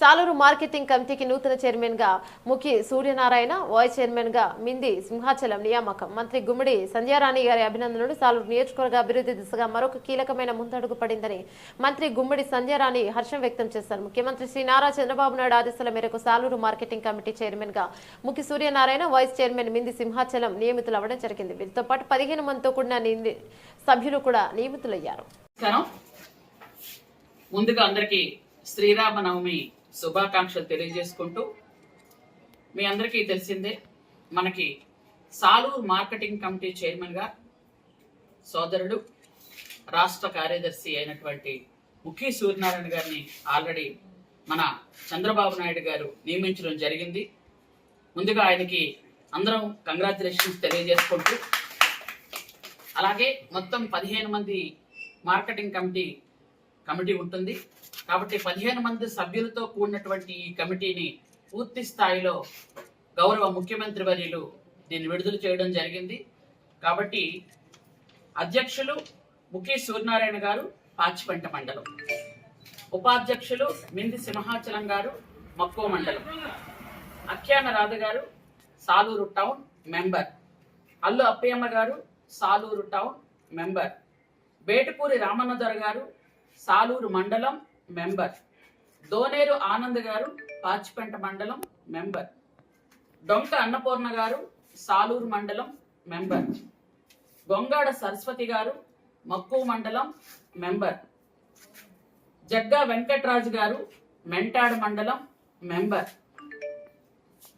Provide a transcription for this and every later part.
Saluru marketing కమిటీకి నూతన చైర్మన్గా ముఖి సూర్యనారాయణ వైస్ చైర్మన్గా మింది సింహాచలం నియామకం. మంత్రి గుమ్మడి సంధ్యారాణి గారి అభినందనలు సాలూరు నియోజకవర్గ అభివృద్ధి దిశగా మరొక కీలకమైన ముందడుగు పడిందని మంత్రి గుమ్మడి సంధ్యారాణి హర్షం వ్యక్తం చేశారు. ముఖ్యమంత్రి శ్రీ నారా చంద్రబాబు నాయుడు ఆదేశాల మేరకు సాలూరు మార్కెటింగ్ కమిటీ చైర్మన్గా ముఖి సూర్యనారాయణ వైస్ చైర్మన్ మింది సింహాచలం నియమితులు అవ్వడం జరిగింది. వీరితో పాటు పదిహేను మందితో కూడిన నింది- సభ్యులు కూడా నియమితులయ్యారు. ముందుగా అందరికీ శ్రీరామనవమి శుభాకాంక్షలు తెలియజేసుకుంటూ మీ అందరికీ తెలిసిందే మనకి సాలూరు మార్కెటింగ్ కమిటీ చైర్మన్గా సోదరుడు రాష్ట్ర కార్యదర్శి అయినటువంటి ముఖి సూర్యనారాయణ గారిని ఆల్రెడీ మన చంద్రబాబు నాయుడు గారు నియమించడం జరిగింది. ముందుగా ఆయనకి అందరం కంగ్రాచులేషన్స్ తెలియజేసుకుంటూ అలాగే మొత్తం పదిహేను మంది మార్కెటింగ్ కమిటీ కమిటీ ఉంటుంది. కాబట్టి పదిహేను మంది సభ్యులతో కూడినటువంటి ఈ కమిటీని పూర్తి స్థాయిలో గౌరవ ముఖ్యమంత్రి వర్యులు దీన్ని విడుదల చేయడం జరిగింది. కాబట్టి అధ్యక్షులు ముఖి సూర్యనారాయణ గారు పాచిపెంట మండలం. ఉపాధ్యక్షులు మింది సింహాచలం గారు మక్కువ మండలం. అఖ్యాన రాధ గారు సాలూరు టౌన్ మెంబర్. అల్లు అప్పయ్యమ్మ గారు సాలూరు టౌన్ మెంబర్. బేటపూరి రామన్నదొర గారు సాలూరు మండలం మెంబర్. దోనేరు ఆనంద్ గారు పాచిపెంట మండలం మెంబర్. డొంక అన్నపూర్ణ గారు సాలూరు మండలం మెంబర్. గొంగాడ సరస్వతి గారు మక్కువ మండలం మెంబర్. జగ్గా వెంకట్రాజు గారు మెంటాడ మండలం మెంబర్.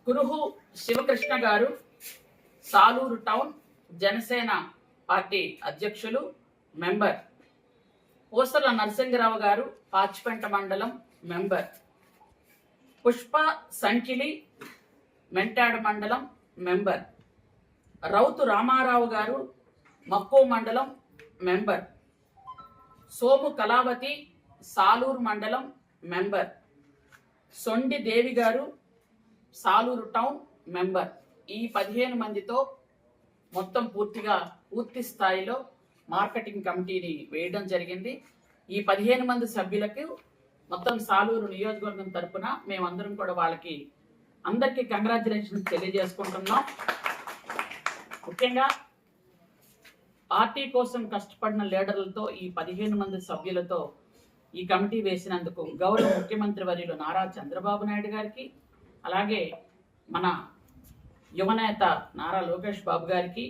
కురుహు శివకృష్ణ గారు సాలూరు టౌన్ జనసేన పార్టీ అధ్యక్షులు మెంబర్. పూసల నరసింగరావు గారు పాచిపెంట మండలం మెంబర్. పుష్ప సంకిలి మెంటాడ మండలం మెంబర్. రౌతు రామారావు గారు మక్కువ మండలం మెంబర్. సోము కళావతి సాలూరు మండలం మెంబర్. సొండి దేవి గారు సాలూరు టౌన్ మెంబర్. ఈ పదిహేను మందితో మొత్తం పూర్తిగా పూర్తి స్థాయిలో మార్కెటింగ్ కమిటీని వేయడం జరిగింది. ఈ పదిహేను మంది సభ్యులకు మొత్తం సాలూరు నియోజకవర్గం తరపున మేమందరం కూడా వాళ్ళకి అందరికీ కంగ్రాచులేషన్స్ తెలియజేసుకుంటున్నాం. ముఖ్యంగా పార్టీ కోసం కష్టపడిన లీడర్లతో ఈ పదిహేను మంది సభ్యులతో ఈ కమిటీ వేసినందుకు గౌరవ ముఖ్యమంత్రి వర్యులు నారా చంద్రబాబు నాయుడు గారికి అలాగే మన యువనేత నారా లోకేష్ బాబు గారికి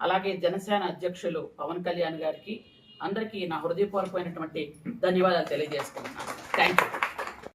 అలాగే జనసేన అధ్యక్షులు పవన్ కళ్యాణ్ గారికి అందరికీ నా హృదయపూర్వకమైనటువంటి ధన్యవాదాలు తెలియజేసుకుంటున్నాను. Thank you